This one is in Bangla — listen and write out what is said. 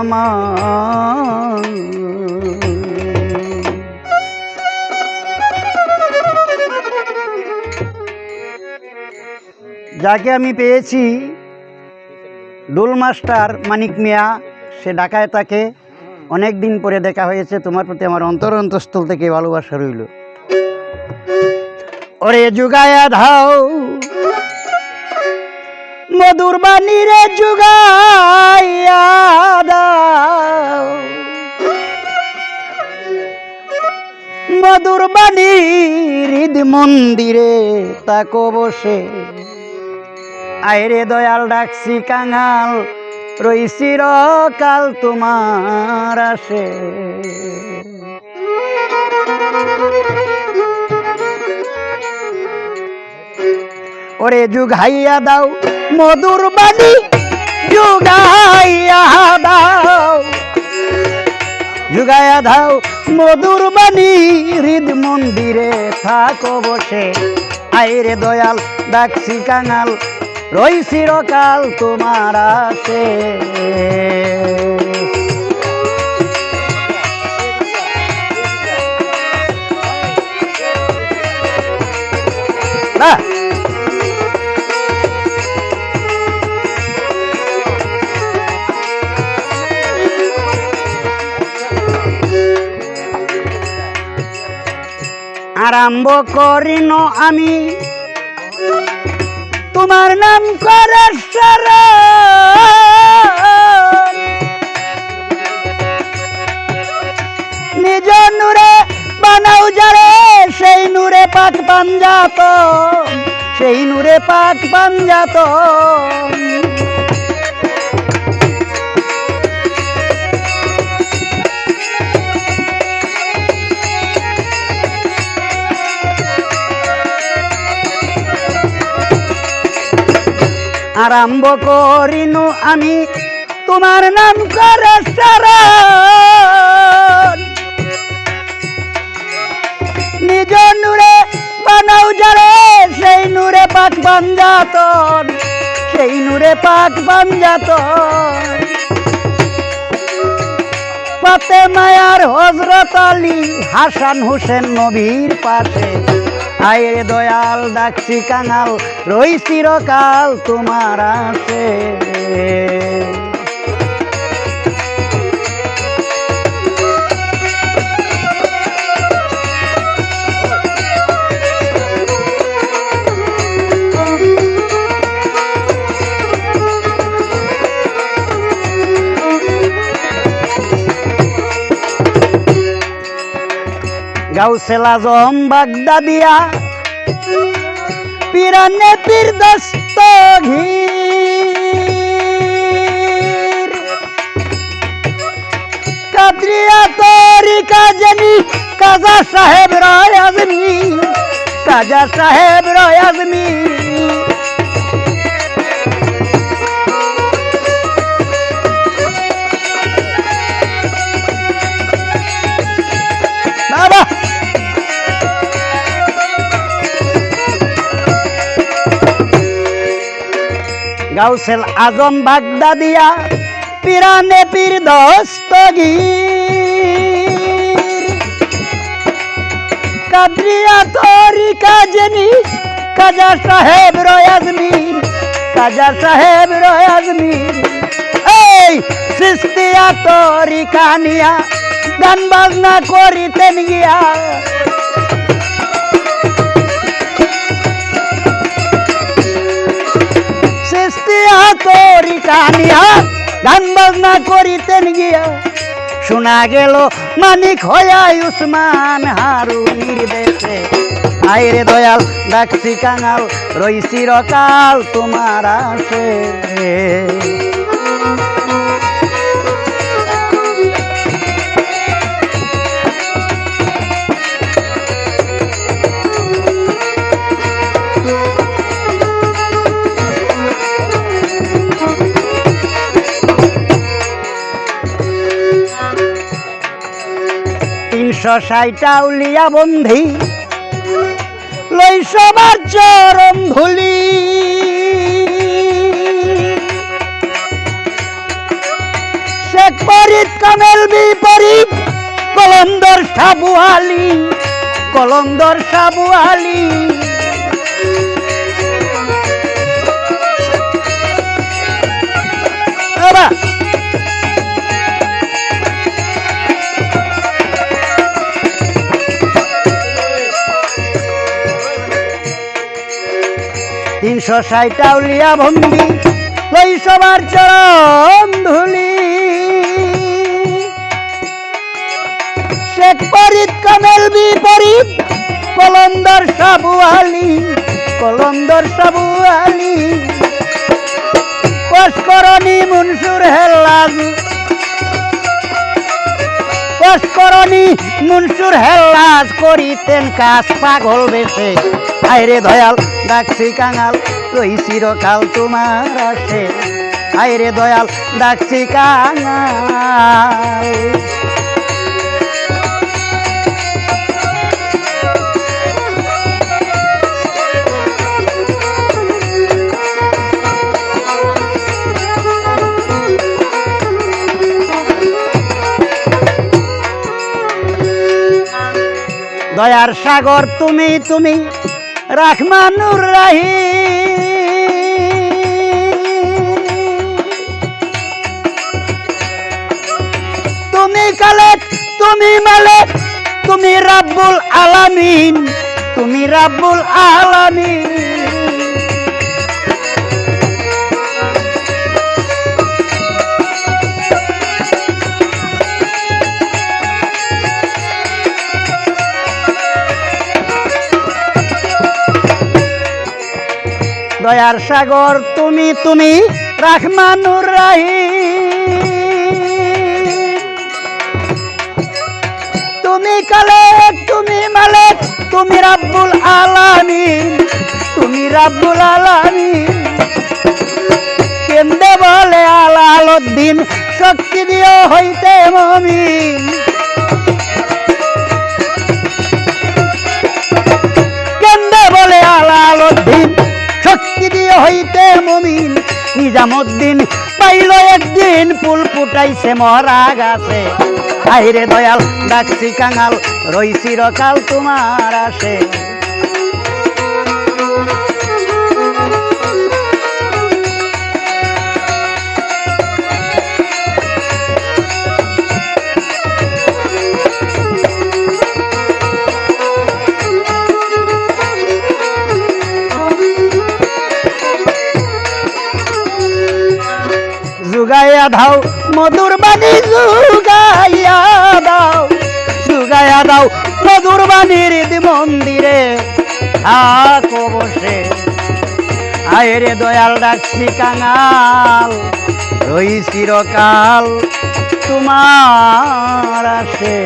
আমার। যাকে আমি পেয়েছি ডুল মাস্টার মানিক মিয়া, সে ঢাকায় তাকে অনেক দিন পরে দেখা হয়েছে। তোমার প্রতি আমার অন্তর অন্তঃস্থল থেকে ভালোবাসা রইল। ওরে যুগায়া ধাও, মধুর বাণী রে যুগাইয়া মন্দিরে তাকো বসে। আইরে দয়াল ডাকছি কাঙাল রইছি কাল তোমার আসে। ওরে যুগাইয়া দাও মধুর বাণী, যুগাইয়া দাও। যুগাইয়া দাও মধুর বাণী হৃদ মন্দিরে থাকো বসে। আইরে দয়াল ডাকছি কাঙাল রই চিরকাল তোমার আছে আরম্ভ করিন আমি। তোমার নাম করে নিজ নূরে বানাও যারে, সেই নূরে পাক পাঞ্জাত। সেই নূরে পাক পাঞ্জাত। আরম্ভ করিনু আমি। তোমার নাম করে শরণ নিজ নূরে বানাও যারে, সেই নূরে পাক পাঞ্জাতন সেই নূরে পাক পাঞ্জাতন পাতে মায়ার হজরত আলী হাসান হোসেন নবীর পাশে। আয়ের দয়াল ডাকছি কাঙাল রই চিরকাল তোমার আছে। গাউসেলা আজম বাগদাদিয়া। পিরানে পীর দস্ত ঘির। কাদরিয়া তরি কাজনি কাজা সাহেব রয় আজমি, কাজা সাহেব রয় আজমি। গাউসেল আজম বাগদাদিয়া, পিরানে পীর দস্তগীর। কাদরিয়া তরি কাজনি কাজা সাহেব রয়াজমির কাজা সাহেব রয়াজমির এই সিস্তিয়া তরি কানিয়া গান বাজনা করিতেন গিয়া। সৃষ্টিয়া তোরি কানিয়া বাজনা করিতেন গিয়া। শোনা গেল মানিক হইয়া উসমান হারুনির দেশে। আইরে দয়াল, ডাকছি কাঙাল রই চিরকাল তোমার আসে। তিনশো সাইটা উলিয়া বন্ধি। লই চরম ধুলি। শেখ ফরিদ, কামেল বিপরীত, কলন্দর সাবু আলী, কলন্দর সাবু আলী। বাবা তিনশো ষাট আউলিয়া ভঙ্গি লই সবার চরণ ধুলি। শেখ পরিত কামেল বিপরীত কলন্দর সাবু আলী, কলন্দর সাবু আলী। কসকরণী মনসুর হেল্লাজ কসকরণী মনসুর হেল্লাজ করিতেন কাজ পাগল বেশে। আইরে দয়াল, ডাকছি কাঙাল কই চিরকাল তোমার আসে। আইরে দয়াল, ডাকছি কাঙাল। দয়ার সাগর তুমি তুমি রাখমানুর রাহি। তুমি কালেক তুমি মালেক তুমি রাব্বুল আলামিন তুমি রাব্বুল আলামিন। দয়ার সাগর, তুমি তুমি, রাহমানুর রাহি তুমি কালেক, তুমি মালেক, তুমি রাব্বুল আলামিন, তুমি রাব্বুল আলামিন। কেন্দে বলে আলালুদ্দিন শক্তি দিও হইতে মমিন। হইতে মমিন নিজামুদ্দিন পাইল একদিন ফুল ফুটাইছে মরা গাছে। আইরে দয়াল, ডাকছি কাঙাল, রইছি রকাল, তোমার আসে। জুগাইয়া দাও, মধুর বাণী সুগাইয়া দাও সুগাইয়া দাও মধুর বাণীর মন্দিরে। থাকো বসে। আয়রে দয়াল ডাকছি কাঙাল, রই চিরকাল তোমার আসে।